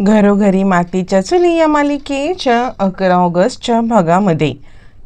घरोघरी मातीच्या चुली या मालिकेच्या अकरा ऑगस्टच्या भागामध्ये.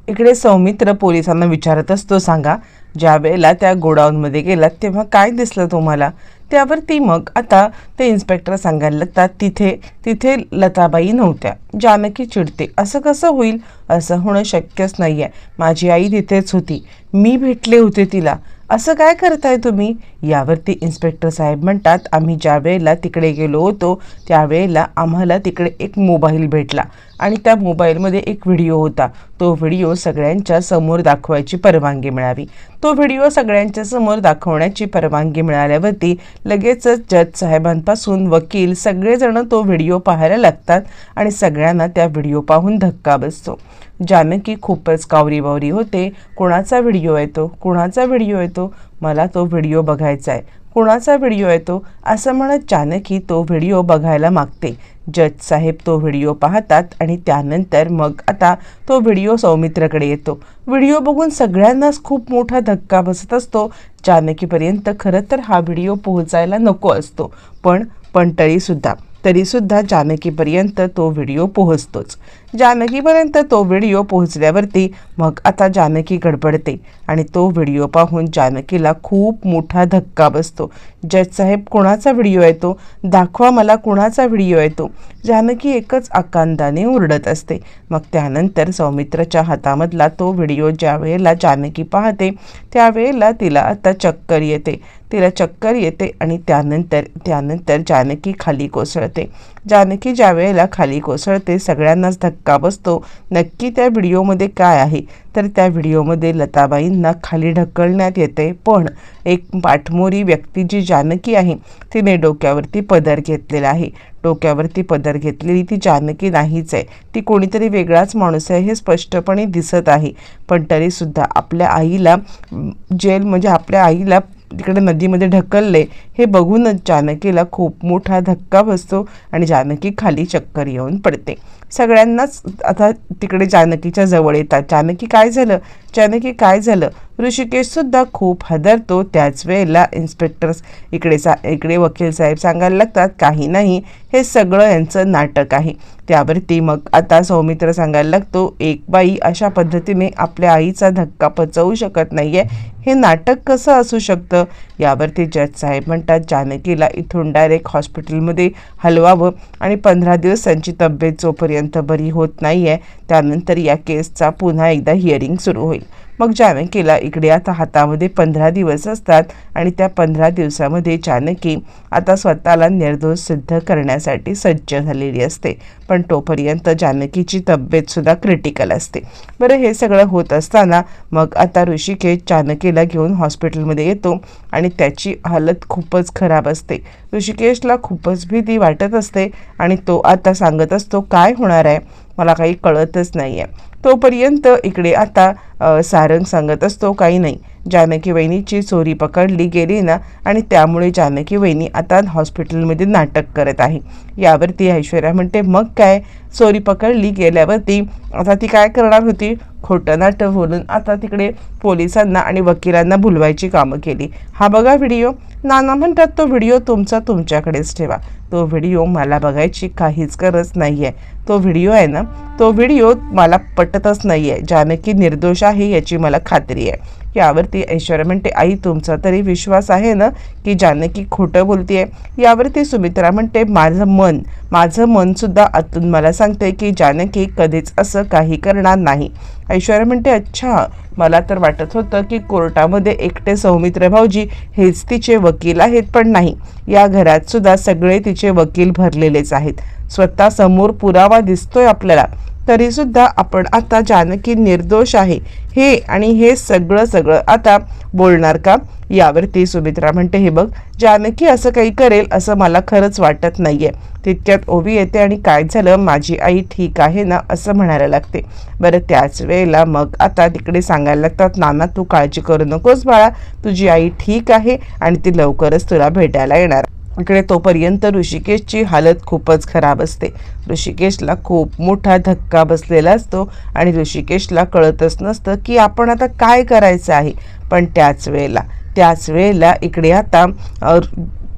इकडे सौमित्र पोलिसांना विचारत असतो सांगा ज्या वेळेला त्या गोडाऊनमध्ये गेलात तेव्हा काय दिसलं तुम्हाला? त्यावरती मग आता ते इन्स्पेक्टर सांगायला लागतात तिथे तिथे लताबाई नव्हत्या. जानकी चिडते. असं कसं होईल? असं होणं शक्यच नाही आहे माझी आई तिथेच होती. मी भेटले होते तिला. असं काय करताय तुम्ही? यावरती इन्स्पेक्टर साहेब म्हणतात आम्ही ज्या वेळेला तिकडे गेलो होतो त्यावेळेला आम्हाला तिकडे एक मोबाईल भेटला आणि त्या मोबाईलमध्ये एक व्हिडिओ होता. तो व्हिडिओ सगळ्यांच्या समोर दाखवायची परवानगी मिळावी. तो व्हिडिओ सगळ्यांच्या समोर दाखवण्याची परवानगी मिळाल्यावरती लगेचच जज साहेबांपासून वकील सगळेजण तो व्हिडिओ पाहायला लागतात आणि सगळ्यांना त्या व्हिडिओ पाहून धक्का बसतो. जानकी खूपच कावरी बावरी होते. कुणाचा व्हिडिओ येतो? कुणाचा व्हिडिओ येतो? मला तो व्हिडिओ बघायचा आहे. कुणाचा व्हिडिओ येतो? असं म्हणत जानकी तो व्हिडिओ बघायला मागते. जज साहेब तो व्हिडिओ पाहतात आणि त्यानंतर मग आता तो व्हिडिओ सौमित्रकडे येतो. व्हिडिओ बघून सगळ्यांनाच खूप मोठा धक्का बसत असतो. जानकीपर्यंत खरं तर हा व्हिडिओ पोहोचायला नको असतो. पण पण तरीसुद्धा तरीसुद्धा जानकीपर्यंत तो व्हिडिओ पोहोचतोच. जानकीपर्यंत तो व्हिडिओ पोहोचल्यावरती मग आता जानकी गडबडते आणि तो व्हिडिओ पाहून जानकीला खूप मोठा धक्का बसतो. जज साहेब कुणाचा व्हिडिओ येतो दाखवा मला कुणाचा व्हिडिओ येतो जानकी एकच आकांदाने ओरडत असते. मग त्यानंतर सौमित्रच्या हातामधला तो व्हिडिओ ज्या वेळेला जानकी पाहते त्यावेळेला तिला आता चक्कर येते. तिला चक्कर येते आणि त्यानंतर त्यानंतर जानकी खाली कोसळते. जानकी ज्या वेळेला खाली कोसळते सगळ्यांनाच धक्का धक्का बसतो. नक्की त्या व्हिडिओमध्ये काय आहे? तर त्या व्हिडिओमध्ये लताबाईंना खाली ढकलण्यात येते. पण एक पाठमोरी व्यक्ती जी जानकी आहे तिने डोक्यावरती पदर घेतलेला आहे. डोक्यावरती पदर घेतलेली ती जानकी नाहीच आहे. ती कोणीतरी वेगळाच माणूस आहे हे स्पष्टपणे दिसत आहे. पण तरीसुद्धा आपल्या आईला जेल म्हणजे आपल्या आईला तिकडे नदीमध्ये ढकलले हे बघूनच जानकीला खूप मोठा धक्का बसतो आणि जानकी खाली चक्कर येऊन पडते. सगळ्यांनाच आता तिकडे जानकीच्या जवळ येतात. जानकी काय झालं? जानकी काय झालं? ऋषिकेशसुद्धा खूप हदरतो. त्याच वेळेला इन्स्पेक्टर्स इकडे सा इकडे वकील साहेब सांगायला लागतात काही नाही. हे सगळं यांचं नाटक आहे. त्यावरती मग आता सौमित्र सांगायला लागतो एक बाई अशा पद्धतीने आपल्या आईचा धक्का पचवू शकत नाही आहे हे नाटक कसं असू शकतं? यावरती जज साहेब म्हणतात जानकीला इथून डायरेक्ट हॉस्पिटलमध्ये हलवावं आणि पंधरा दिवस त्यांची तब्येत जोपर्यंत बरी होत नाही आहे त्यानंतर या केसचा पुन्हा एकदा हिअरिंग सुरू होईल. मग जानकीला इकडे आता हातामध्ये पंधरा दिवस असतात आणि त्या पंधरा दिवसामध्ये जानकी आता स्वतःला निर्दोष सिद्ध करण्यासाठी सज्ज झालेली असते. पण तोपर्यंत जानकीची तब्येतसुद्धा क्रिटिकल असते. बरं हे सगळं होत असताना मग आता ऋषिकेश जानकीला घेऊन हॉस्पिटलमध्ये येतो आणि त्याची हालत खूपच खराब असते. ऋषिकेशला खूपच भीती वाटत असते आणि तो आता सांगत असतो काय होणार आहे? मला काही कळतच नाही आहे तोपर्यंत इकडे आता सारंग सांगत असतो काही नाही. जानकी वहिनीची चोरी पकडली गेली ना आणि त्यामुळे जानकी वहिनी आता हॉस्पिटलमध्ये नाटक करत आहे. यावरती ऐश्वर्या म्हणते मग काय? चोरी पकडली गेल्यावरती आता ती काय करणार होती? खोटं नाटक बोलून आता तिकडे पोलिसांना आणि वकिलांना भुलवायची कामं केली. हा बघा व्हिडिओ. नाना म्हणतात तो व्हिडिओ तुमचा तुमच्याकडेच ठेवा. तो व्हिडिओ मला बघायची काहीच गरज नाही आहे तो व्हिडिओ आहे ना तो व्हिडिओ मला पटतच नाही आहे जानकी निर्दोष आहे याची मला खात्री आहे. यावरती ऐश्वर्या म्हणते आई तुमचा तरी विश्वास आहे ना की जानकी खोटं बोलते यावरती सुमित्रा म्हणते माझं मन माझं मनसुद्धा आतून मला सांगते की जानकी कधीच असं काही करणार नाही. ऐश्वर्या म्हणते अच्छा मला तर वाटत होतं की कोर्टामध्ये एकटे सौमित्र भाऊजी हेच तिचे वकील आहेत पण नाही. या घरात सुद्धा सगळे तिचे वकील भरलेलेच आहेत. स्वतः समोर पुरावा दिसतोय आपल्याला. तरीसुद्धा आपण आता जानकी निर्दोष आहे. हे आणि हे सगळं सगळं आता बोलणार का? यावरती सुमित्रा म्हणते हे बघ जानकी असं काही करेल असं मला खरंच वाटत नाहीये. तितक्यात ओवी येते आणि काय झालं? माझी आई ठीक आहे ना? असं म्हणायला लागते. बरं त्याच वेळेला मग आता तिकडे सांगायला लागतात नाना तू काळजी करू नकोस बाळा. तुझी आई ठीक आहे आणि ती लवकरच तुला भेटायला येणार. इकडे तोपर्यंत ऋषिकेशची हालत खूपच खराब असते. ऋषिकेशला खूप मोठा धक्का बसलेला असतो आणि ऋषिकेशला कळतच नसतं की आपण आता काय करायचं आहे. पण त्याच वेळेला त्याच वेळेला इकडे आता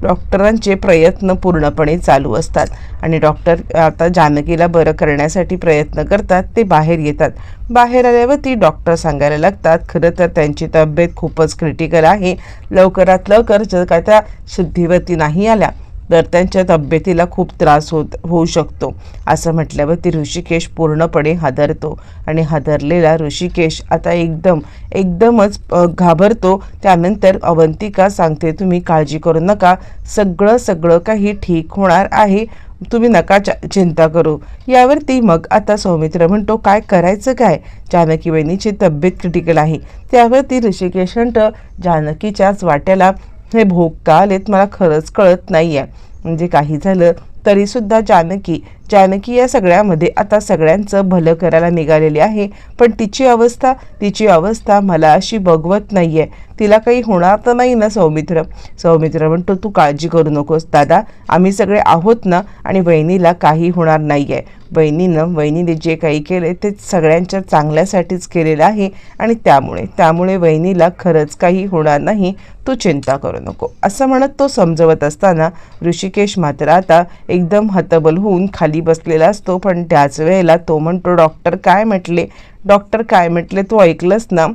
डॉक्टरांचे प्रयत्न पूर्णपणे चालू असतात. आणि डॉक्टर आता जानकीला बरं करण्यासाठी प्रयत्न करतात ते बाहेर येतात. बाहेर आल्यावर ती डॉक्टर सांगायला लागतात खरं तर त्यांची तब्येत खूपच क्रिटिकल आहे. लवकरात लवकर जर का त्या शुद्धीवरती नाही आल्या तर त्यांच्या तब्येतीला खूप त्रास होत होऊ शकतो. असं म्हटल्यावर ती ऋषिकेश पूर्णपणे हादरतो आणि हादरलेला ऋषिकेश आता एकदम एकदमच घाबरतो. त्यानंतर अवंतिका सांगते तुम्ही काळजी करू नका. सगळं सगळं काही ठीक होणार आहे. तुम्ही नका चिंता करू. यावरती मग आता सौमित्र म्हणतो काय करायचं काय? जानकी वहिनीची तब्येत क्रिटिकल आहे. त्यावरती ऋषिकेश म्हणतं जानकीच्याच वाट्याला हे भोग का आलेत मला खरंच कळत नाही आहे म्हणजे काही झालं तरीसुद्धा जानकी जानकी या सगळ्यामध्ये आता सगळ्यांचं भलं करायला निघालेली आहे. पण तिची अवस्था तिची अवस्था मला अशी बघवत नाही आहे तिला काही होणार तर नाही ना सौमित्र? सौमित्र म्हणतो तू काळजी करू नकोस दादा. आम्ही सगळे आहोत ना आणि वहिनीला काही होणार नाही आहे वहिनीनं वहिनीने जे काही केले ते सगळ्यांच्या चांगल्यासाठीच केलेलं आहे आणि त्यामुळे त्यामुळे वहिनीला खरंच काही होणार नाही. तू चिंता करू नको. असं म्हणत तो समजवत असताना ऋषिकेश मात्र आता एकदम हतबल होऊन खाली बसलेला असतो पण त्याच वेळेला तो म्हणतो डॉक्टर काय म्हटले? डॉक्टर काय म्हटले? तू ऐकलंस ना?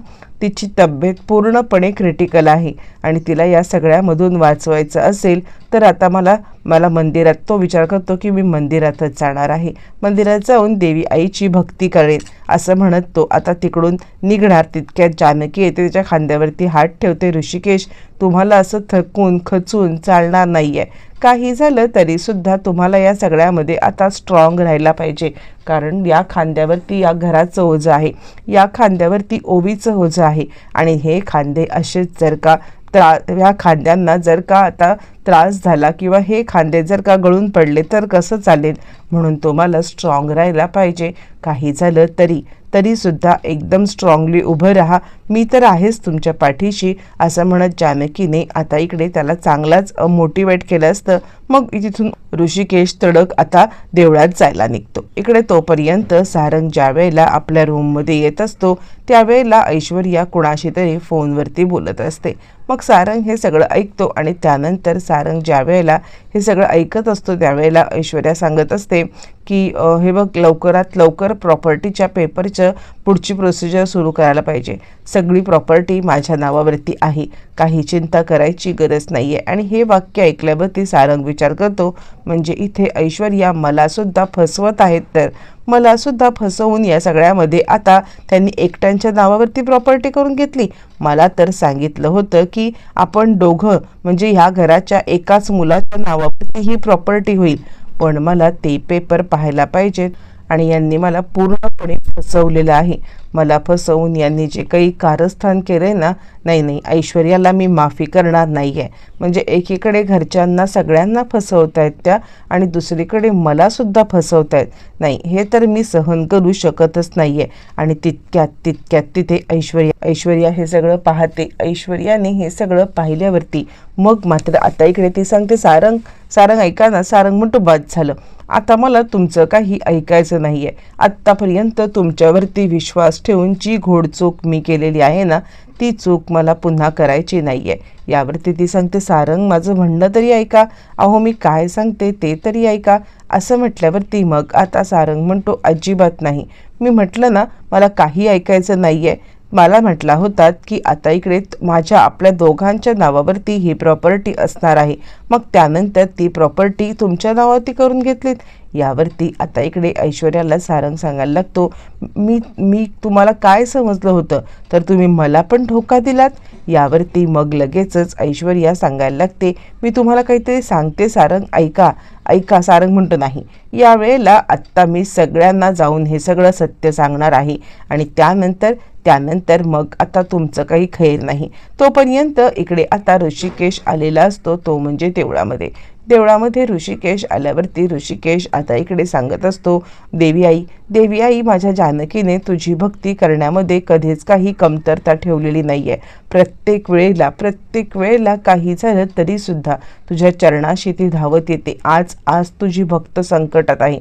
तिची तब्येत पूर्णपणे क्रिटिकल आहे आणि तिला या सगळ्यामधून वाचवायचं असेल तर आता मला मला मंदिरात तो विचार करतो की मी मंदिरातच जाणार आहे. मंदिरात जाऊन देवी आईची भक्ती करेन असं म्हणत तो आता तिकडून निघणार. तितक्यात जानकी येते त्याच्या खांद्यावरती हात ठेवते ऋषिकेश. तुम्हाला असं थकून खचून चालणार नाही आहे काही झालं तरीसुद्धा तुम्हाला या सगळ्यामध्ये आता स्ट्रॉंग राहायला पाहिजे. कारण या खांद्यावरती या घराचं ओझं आहे. या खांद्यावरती ओवीचं ओझं आहे. आणि हे खांदे असेच जर का त्रा ह्या खांद्यांना जर का आता त्रास झाला किंवा हे खांदे जर का गळून पडले तर कसं चालेल? म्हणून तुम्हाला स्ट्रॉंग राहायला पाहिजे. काही झालं तरी तरीसुद्धा एकदम स्ट्रॉंगली उभं राहा. मी तर आहेच तुमच्या पाठीशी असं म्हणत जानकीने आता इकडे त्याला चांगलाच मोटिवेट केलं असतं. मग तिथून ऋषिकेश तडक आता देवळात जायला निघतो. इकडे तोपर्यंत सारंग ज्यावेळेला आपल्या रूममध्ये येत असतो त्यावेळेला ऐश्वर्या कुणाशी तरी फोनवरती बोलत असते. मग सारंग हे सगळं ऐकतो आणि त्यानंतर सारंग ज्यावेळेला हे सगळं ऐकत असतो त्यावेळेला ऐश्वर्या सांगत असते की हे बघ लवकरात लवकर प्रॉपर्टीच्या पेपरचं पुढची प्रोसिजर सुरू करायला पाहिजे. सगळी प्रॉपर्टी माझ्या नावावरती आहे. काही चिंता करायची गरज नाही आहे आणि हे वाक्य ऐकल्यावरती सारंग विचार करतो म्हणजे इथे ऐश्वर्या मलासुद्धा फसवत आहेत तर? मलासुद्धा फसवून या सगळ्यामध्ये आता त्यांनी एकट्यांच्या नावावरती प्रॉपर्टी करून घेतली. मला तर सांगितलं होतं की आपण दोघं म्हणजे ह्या घराच्या एकाच मुलाच्या नावावरती ही प्रॉपर्टी होईल. पण मला ते पेपर पाहायला पाहिजेत आणि यांनी मला पूर्णपणे फसवलेलं आहे. मला फसवून यांनी जे काही कारस्थान केलंय ना नाही नाही ऐश्वर्याला मी माफी करणार नाही आहे म्हणजे एकीकडे घरच्यांना सगळ्यांना फसवतायत त्या आणि दुसरीकडे मलासुद्धा फसवतायत नाही हे तर मी सहन करू शकतच नाही आहे आणि तितक्यात तितक्यात तिथे ऐश्वर्या ऐश्वर्या हे सगळं पाहते. ऐश्वर्याने हे सगळं पाहिल्यावरती मग मात्र आता इकडे ती सांगते सारंग सारंग ऐका ना सारंग म्हणतो बाद झालं. आता मला तुमचं काही ऐकायचं नाही आहे आत्तापर्यंत तुमच्यावरती विश्वास ठेवून जी घोडचूक मी केलेली आहे ना ती चूक मला पुन्हा करायची नाही आहे यावरती ती सांगते सारंग माझं म्हणणं तरी ऐका. अहो मी काय सांगते ते तरी ऐका. असं म्हटल्यावरती मग आता सारंग म्हणतो अजिबात नाही. मी म्हटलं ना मला काही ऐकायचं नाही आहे मला म्हटला होता की आता इकडे माझ्या आपल्या दोघांच्या नावावरती ही प्रॉपर्टी असणार आहे. मग त्यानंतर ती प्रॉपर्टी तुमच्या नावावरती करून घेतलीत. यावरती आता इकडे ऐश्वर्याला सारंग सांगायला लागतो मी मी तुम्हाला काय समजलं होतं? तर तुम्ही मला पण धोका दिलात. यावरती मग लगेचच ऐश्वर्या सांगायला लागते मी तुम्हाला काहीतरी सांगते सारंग ऐका ऐका सारंग म्हणतो नाही. यावेळेला आत्ता मी सगळ्यांना जाऊन हे सगळं सत्य सांगणार आहे आणि त्यानंतर त्यानंतर मग आता तुमचं काही खैर नाही. तोपर्यंत इकडे आता ऋषिकेश आलेला असतो तो म्हणजे तेवढ्यामध्ये देवळामध्ये ऋषिकेश आल्यावरती ऋषिकेश आता इकडे सांगत असतो देवी आई देवी आई माझ्या जानकीने तुझी भक्ती करण्यामध्ये कधीच काही कमतरता ठेवलेली नाही आहे प्रत्येक वेळेला प्रत्येक वेळेला काही झालं तरीसुद्धा तुझ्या चरणाशी ती धावत येते. आज आज तुझी भक्त संकटात आहे.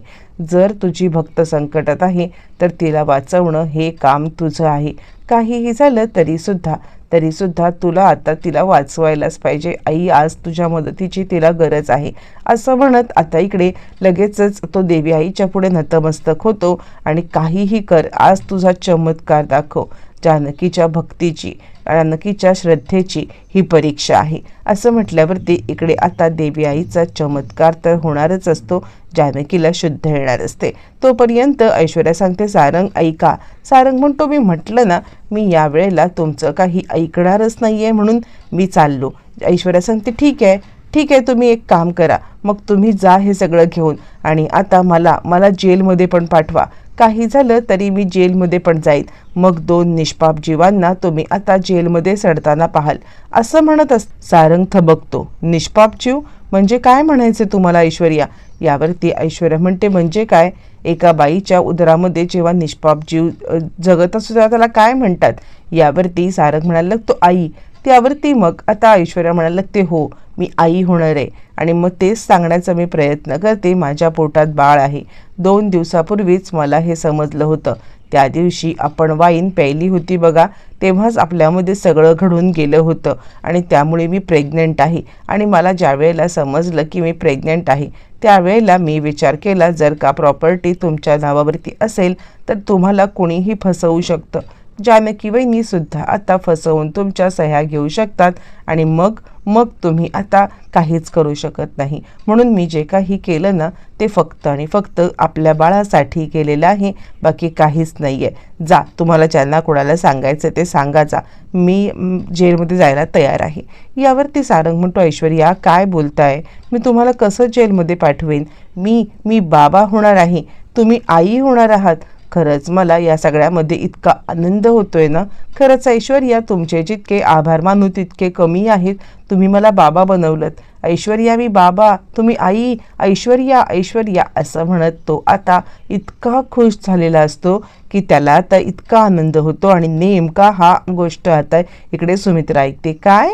जर तुझी भक्त संकटात आहे तर तिला वाचवणं हे काम तुझं आहे. काहीही झालं तरीसुद्धा तरी सुद्धा तुला आता तिला वाचवायलाच पाहिजे. आई आज तुझ्या मदतीची तिला गरज आहे. असं म्हणत आता इकडे लगेचच तो देवी आईच्या पुढे नतमस्तक होतो आणि काहीही कर आज तुझा चमत्कार दाखव. जानकीच्या भक्तीची जानकीच्या श्रद्धेची ही परीक्षा आहे. असं म्हटल्यावरती इकडे आता देवी आईचा चमत्कार तर होणारच असतो जानकीला शुद्ध येणार असते. तोपर्यंत ऐश्वर्या सांगते सारंग ऐका. सारंग म्हणतो मी म्हटलं ना मी यावेळेला तुमचं काही ऐकणारच नाही आहे म्हणून मी चाललो. ऐश्वर्या सांगते ठीक आहे. ठीक आहे तुम्ही एक काम करा. मग तुम्ही जा हे सगळं घेऊन आणि आता मला मला जेलमध्ये पण पाठवा. काही झालं तरी मी जेलमध्ये पण जाईन. मग दोन निष्पाप जीवांना तुम्ही आता जेलमध्ये सडताना पाहाल. असं म्हणत अस सारंग थबकतो. निष्पाप जीव? म्हणजे काय म्हणायचे तुम्हाला ऐश्वर्या? यावरती ऐश्वर्या म्हणते म्हणजे काय? एका बाईच्या उदरामध्ये जेव्हा निष्पाप जीव जगत असतो तेव्हा त्याला काय म्हणतात? यावरती सारंग म्हणायला लागतो आई. त्यावरती मग आता ऐश्वर्या म्हणायला लागते हो. मी आई होणार आहे आणि मग तेच सांगण्याचा मी प्रयत्न करते. माझ्या पोटात बाळ आहे. दोन दिवसापूर्वीच मला हे समजलं होतं. त्या दिवशी आपण वाईन प्यायली होती बघा. तेव्हाच आपल्यामध्ये सगळं घडून गेलं होतं आणि त्यामुळे मी प्रेग्नंट आहे. आणि मला ज्यावेळेला समजलं की मी प्रेग्नंट आहे त्यावेळेला मी विचार केला जर का प्रॉपर्टी तुमच्या नावावरती असेल तर तुम्हाला कोणीही फसवू शकतं. जानकी वहिनीसुद्धा आता फसवून तुमच्या सह्या घेऊ शकतात आणि मग मग तुम्ही आता काहीच करू शकत नाही. म्हणून मी जे काही केलं ना ते फक्त आणि फक्त आपल्या बाळासाठी केलेलं आहे. बाकी काहीच नाही आहे जा तुम्हाला ज्यांना कोणाला सांगायचं ते सांगा जा. मी जेलमध्ये जायला तयार आहे. यावरती सारंग म्हणतो ऐश्वर्या काय बोलताय? मी तुम्हाला कसं जेलमध्ये पाठवेन? मी मी बाबा होणार आहे. तुम्ही आई होणार आहात. खरंच मला या सगळ्यामध्ये इतका आनंद होतोय ना. खरंच ऐश्वर्या तुमचे जितके आभार मानू तितके कमी आहेत. तुम्ही मला बाबा बनवलं ऐश्वर्या मी बाबा. तुम्ही आई ऐश्वर्या ऐश्वर्या असं म्हणत तो आता इतका खुश झालेला असतो की त्याला आता इतका आनंद होतो. आणि नेमका हा गोष्ट आता इकडे सुमित्रा ऐकते. काय?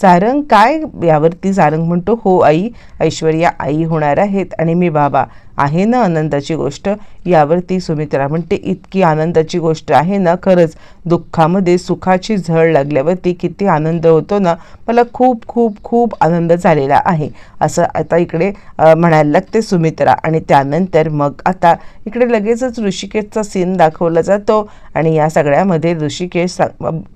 सारंग? काय? यावरती सारंग म्हणतो हो आई ऐश्वर्या आई होणार आहेत आणि मी बाबा. आहे ना आनंदाची गोष्ट? यावरती सुमित्रा म्हणते इतकी आनंदाची गोष्ट आहे ना खरंच. दुःखामध्ये सुखाची झळ लागल्यावरती किती आनंद होतो ना. मला खूप खूप खूप आनंद झालेला आहे. असं आता इकडे म्हणायला लागते सुमित्रा. आणि त्यानंतर मग आता इकडे लगेचच ऋषिकेशचा सीन दाखवला जातो. आणि या सगळ्यामध्ये ऋषिकेश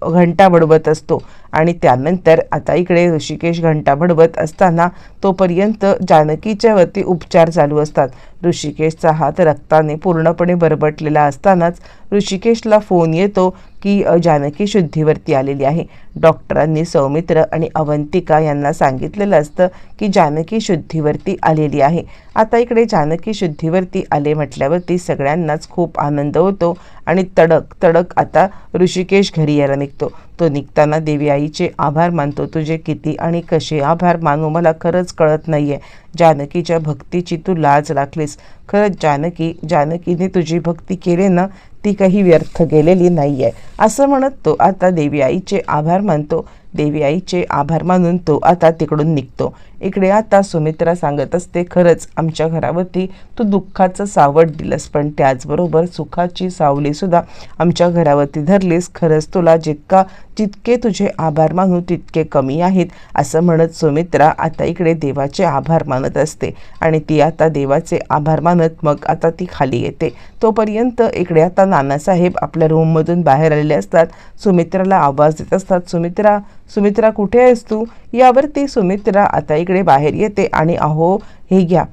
घंटा बडवत असतो. आणि त्यानंतर आता इकडे ऋषिकेश घंटा बडवत असताना तोपर्यंत जानकीच्या वरती उपचार चालू असतात. ऋषिकेशचा हात रक्ताने पूर्णपणे बरबटलेला असतानाच ऋषिकेशला फोन येतो की जानकी शुद्धीवरती आलेली आहे. डॉक्टरांनी सौमित्र आणि अवंतिका यांना सांगितलेलं असतं की जानकी शुद्धीवरती आलेली आहे. आता इकडे जानकी शुद्धीवरती आले म्हटल्यावरती सगळ्यांनाच खूप आनंद होतो आणि तडक तडक आता ऋषिकेश घरी यायला निघतो. तो निघताना देवी आईचे आभार मानतो. तुझे किती आणि कसे आभार मानू मला खरंच कळत नाही आहे जानकीच्या भक्तीची तू लाज राखलीस. खरंच जानकी जानकीने तुझी भक्ती केली ना ती काही व्यर्थ गेलेली नाही आहे असं म्हणत तो आता देवी आईचे आभार मानतो. देवी आईचे आभार मानून तो आता तिकडून निघतो. इकडे आता सुमित्रा सांगत असते खरंच आमच्या घरावरती तू दुःखाचं सावट दिलंस पण त्याचबरोबर सुखाची सावलीसुद्धा आमच्या घरावरती धरलीस. खरंच तुला जितका जितके तुझे आभार मानू तितके कमी आहेत असं म्हणत सुमित्रा आता इकडे देवाचे आभार मानत असते. आणि ती आता देवाचे आभार मानत मग आता ती खाली येते. तोपर्यंत इकडे आता नानासाहेब आपल्या रूममधून बाहेर आलेले असतात. सुमित्राला आवाज देत असतात सुमित्रा सुमित्रा कुठे आहेस तू? यावरती सुमित्रा आता इकडे बाहेर येते आणि अहो हे घ्या.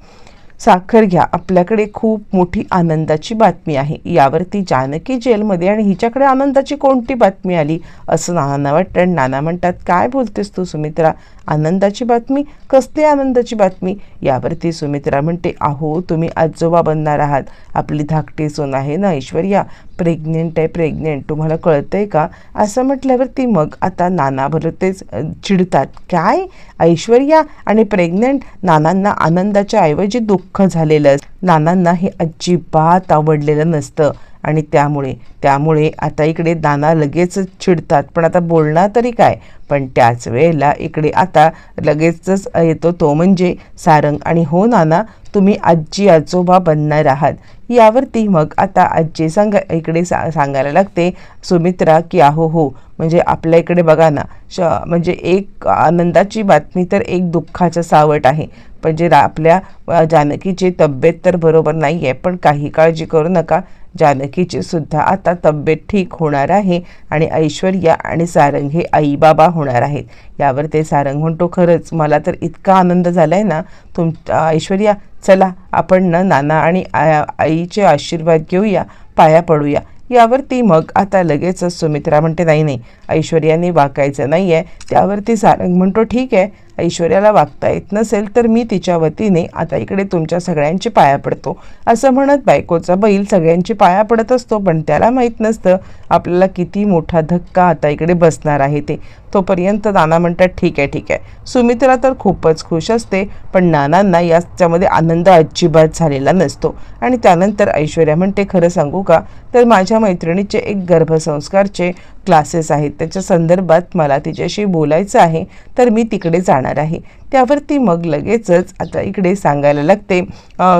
साखर घ्या. आपल्याकडे खूप मोठी आनंदाची बातमी आहे. यावरती जानकी जेलमध्ये आणि हिच्याकडे आनंदाची कोणती बातमी आली? असं नानांना वाटतं. आणि नाना म्हणतात काय बोलतेस तू सुमित्रा? आनंदाची बातमी कसली आनंदाची बातमी? यावरती सुमित्रा म्हणते अहो तुम्ही आजोबा बनणार आहात. आपली धाकटी सून आहे ना ऐश्वर्या? प्रेग्नेंट आहे प्रेग्नेंट तुम्हाला कळतंय का? असं म्हटल्यावरती मग आता नाना भरतेच चिडतात. काय? ऐश्वर्या आणि प्रेग्नेंट नानांना आनंदाच्या ऐवजी दुःख झालेलं नानांना हे अजिबात आवडलेलं नसतं. आणि त्यामुळे त्यामुळे आता इकडे दाना लगेच चिडतात. पण आता बोलणार तरी काय? पण त्याच वेळेला इकडे आता लगेचच येतो तो म्हणजे सारंग आणि हो नाना तुम्ही आजी आजोबा बनणार आहात. यावरती मग आता आजी सांगा इकडे सा सांगायला लागते सुमित्रा की अहो हो म्हणजे आपल्या इकडे बघा ना श म्हणजे एक आनंदाची बातमी तर एक दुःखाचं सावट आहे. म्हणजे जे आपल्या जानकीची तब्येत तर बरोबर नाही आहे पण काही काळजी करू नका. जानकीची सुद्धा आता तब्येत ठीक होणार आहे आणि ऐश्वर्या आणि सारंग हे आईबाबा होणार आहेत. यावर ते सारंग म्हणतो खरंच मला तर इतका आनंद झाला आहे ना तुम ऐश्वर्या चला आपण ना नाना आणि आईचे आशीर्वाद घेऊया पाया पडूया. यावरती मग आता लगेचच सुमित्रा म्हणते नाही नाही ऐश्वर्याने वाकायचं नाही आहे त्यावरती सारंग म्हणतो ठीक आहे ऐश्वर्याला वागता येत नसेल तर मी तिच्या वतीने आता इकडे तुमच्या सगळ्यांची पाया पडतो. असं म्हणत बायकोचा बैल सगळ्यांची पाया पडत असतो पण त्याला माहीत नसतं आपल्याला किती मोठा धक्का आता इकडे बसणार आहे ते. तोपर्यंत नाना म्हणतात ठीक आहे ठीक आहे. सुमित्रा तर खूपच खुश असते पण नानांना याच्यामध्ये आनंद अजिबात झालेला नसतो. आणि त्यानंतर ऐश्वर्या म्हणते खरं सांगू का? तर माझ्या मैत्रिणीचे एक गर्भसंस्कारचे क्लासेस आहेत. त्याच्या संदर्भात मला तिच्याशी बोलायचं आहे तर मी तिकडे जाणार आहे. त्यावरती मग लगेचच आता इकडे सांगायला लागते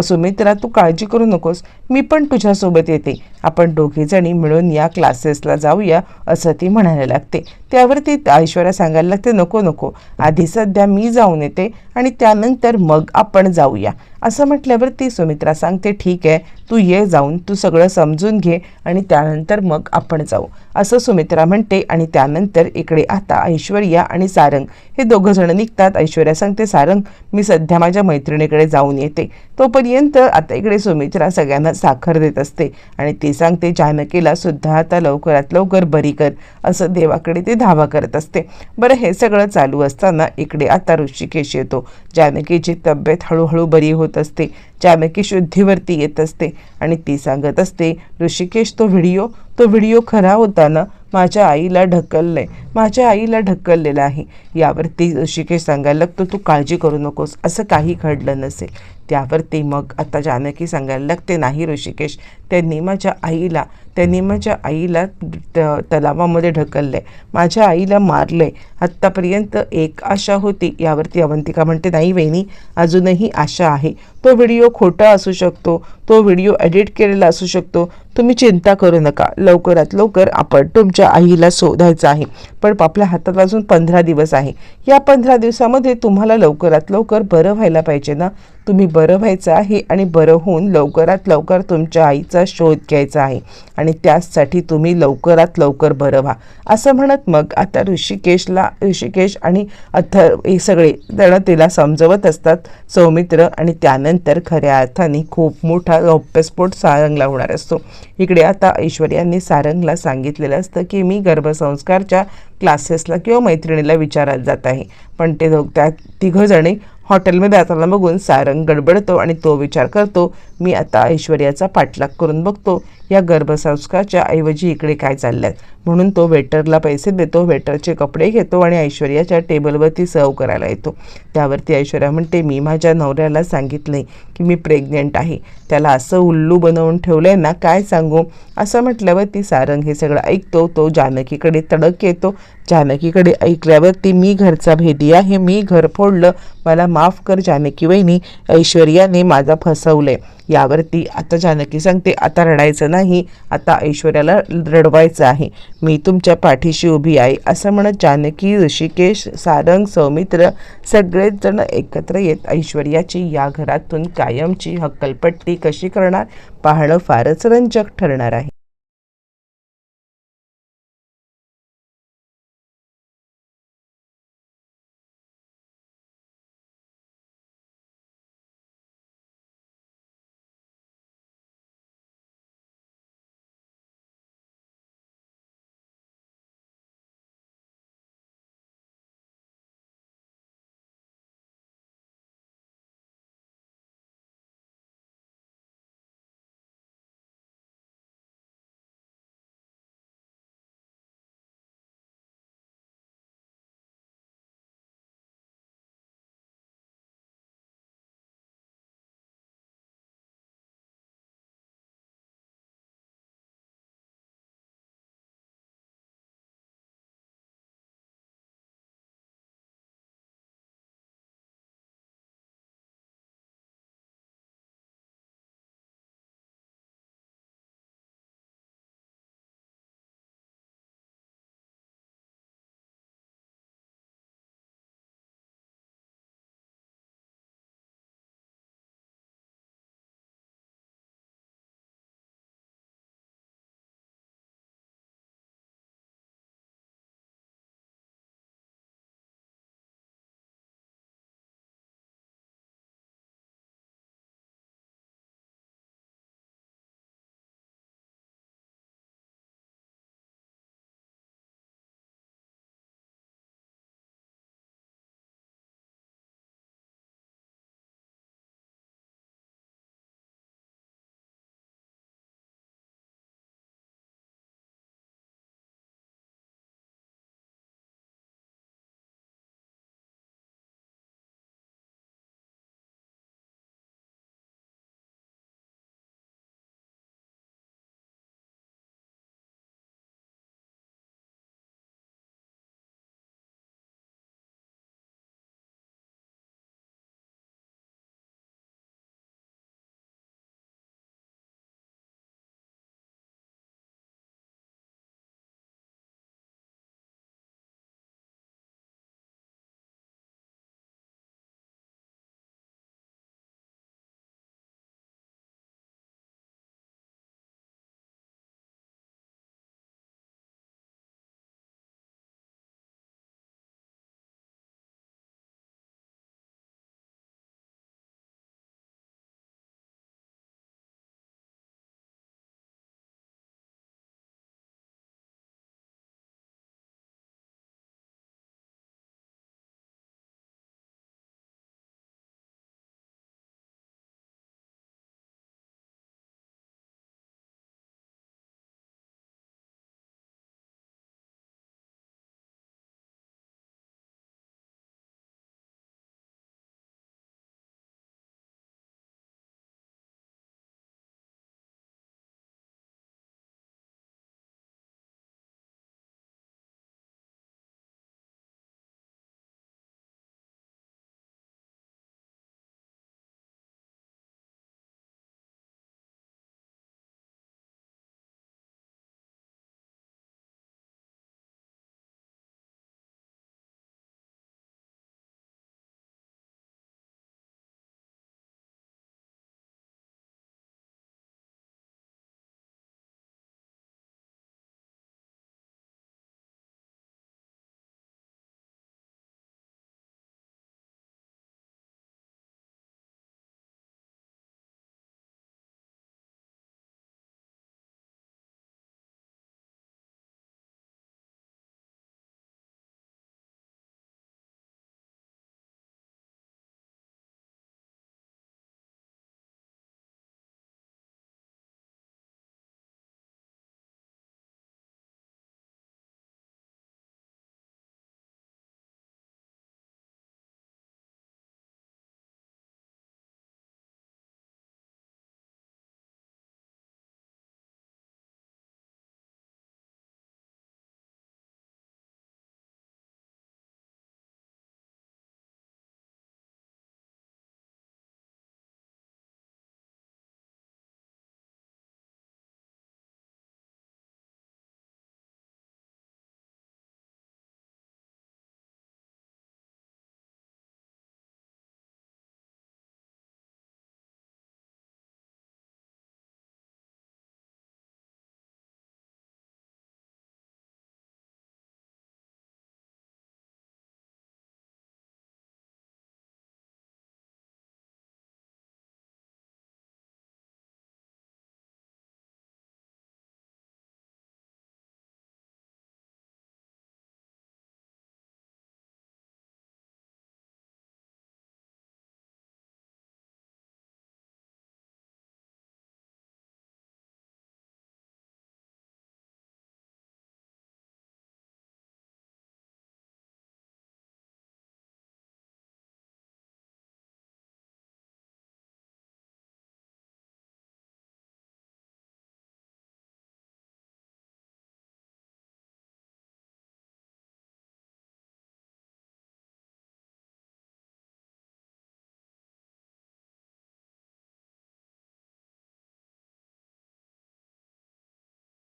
सुमित्रा तू काळजी करू नकोस. मी पण तुझ्यासोबत येते. आपण दोघीजणी मिळून या क्लासेसला जाऊया असं ती म्हणायला लागते. त्यावरती ऐश्वर्या सांगायला लागते नको नको. आधी सध्या मी जाऊन येते आणि त्यानंतर मग आपण जाऊया. असं म्हटल्यावर ती सुमित्रा सांगते ठीक आहे. तू ये जाऊन तू सगळं समजून घे आणि त्यानंतर मग आपण जाऊ. असं सुमित्रा म्हणते आणि त्यानंतर इकडे आता ऐश्वर्या आणि सारंग हे दोघं जण निघतात. ऐश्वर्या सांगते सारंग मी सध्या माझ्या मैत्रिणीकडे जाऊन येते. तोपर्यंत आता इकडे सुमित्रा सगळ्यांना साखर देत असते आणि ती सांगते जानकीला सुद्धा आता लवकरात लवकर बरी कर असं देवाकडे ते धावा करत असते. बरं हे सगळं चालू असताना इकडे आता ऋषिकेश येतो. जानकीची तब्येत हळूहळू बरी होत असते. जानकी शुद्धीवरती येत असते आणि ती सांगत असते ऋषिकेश तो व्हिडिओ तो व्हिडिओ खरा होता ना? माझ्या आईला ढकललंय. माझ्या आईला ढकललेलं आहे. यावरती ऋषिकेश सांगायला लागतो तू काळजी करू नकोस. असं काही घडलं नसेल. त्यावरती मग आता जानकी सांगायला लागते नाही ऋषिकेश त्यांनी माझ्या आईला त्यांनी माझ्या आईला त- तलावामध्ये आहे माझ्या आईला मारलंय. आत्तापर्यंत एक आशा होती. यावरती अवंतिका म्हणते नाही वहिनी अजूनही आशा आहे. तो व्हिडिओ खोटा असू शकतो. तो व्हिडिओ एडिट केलेला असू शकतो. तुम्ही चिंता करू नका. लवकरात लवकर आपण तुमच्या आईला शोधायचं आहे. पण आपल्या हातात अजून पंधरा दिवस आहे. या पंधरा दिवसामध्ये तुम्हाला लवकरात लवकर बरं व्हायला पाहिजे ना? तुम्ही बरं व्हायचं आहे आणि बरं होऊन लवकरात लवकर तुमच्या आईचा शोध घ्यायचा आहे. आणि त्यासाठी तुम्ही लवकरात लवकर बरं व्हा. असं म्हणत मग आता ऋषिकेशला ऋषिकेश आणि अथर हे सगळे जण तिला समजवत असतात. सौमित्र आणि त्यानंतर खऱ्या अर्थाने खूप मोठा रौप्यस्फोट सारंगला होणार असतो. इकडे आता ऐश्वर्याने सारंगला सांगितलेलं असतं की मी गर्भसंस्कारच्या क्लासेसला किंवा मैत्रिणीला विचारात जात आहे. पण ते दोघ त्या तिघंजणे हॉटेलमध्ये जाताना बघून सारंग गडबडतो आणि तो विचार करतो मी आता ऐश्वर्याचा पाठलाग करून बघतो या गर्भसंस्काराच्या ऐवजी इकडे काय चालल्यात म्हणून तो वेटरला पैसे देतो वेटरचे कपडे घेतो आणि ऐश्वर्याच्या टेबलवरती सर्व करायला येतो. त्यावरती ऐश्वर्या म्हणते मी माझ्या नवऱ्याला सांगितले की मी प्रेग्नेंट आहे. त्याला असं उल्लू बनवून ठेवलंय ना काय सांगू? असं म्हटल्यावर ती सारंग हे सगळं ऐकतो तो जानकीकडे तडक येतो. जानकीकडे ऐकल्यावरती मी घरचा भेदी आहे मी घर फोडलं मला माफ कर जानकी वहिनी ऐश्वर्याने माझा फसवले. यावरती आता जानकी सांगते आता रडायचं नाही आता ऐश्वर्याला रडवायचं आहे. मी तुमच्या पाठीशी उभी आहे असं म्हणत जानकी ऋषिकेश सारंग सौमित्र सगळेच जण एकत्र येत ऐश्वर्याची या घरातून कायमची हक्कलपट्टी कशी करणार पाहणं फारच रंजक ठरणार आहे.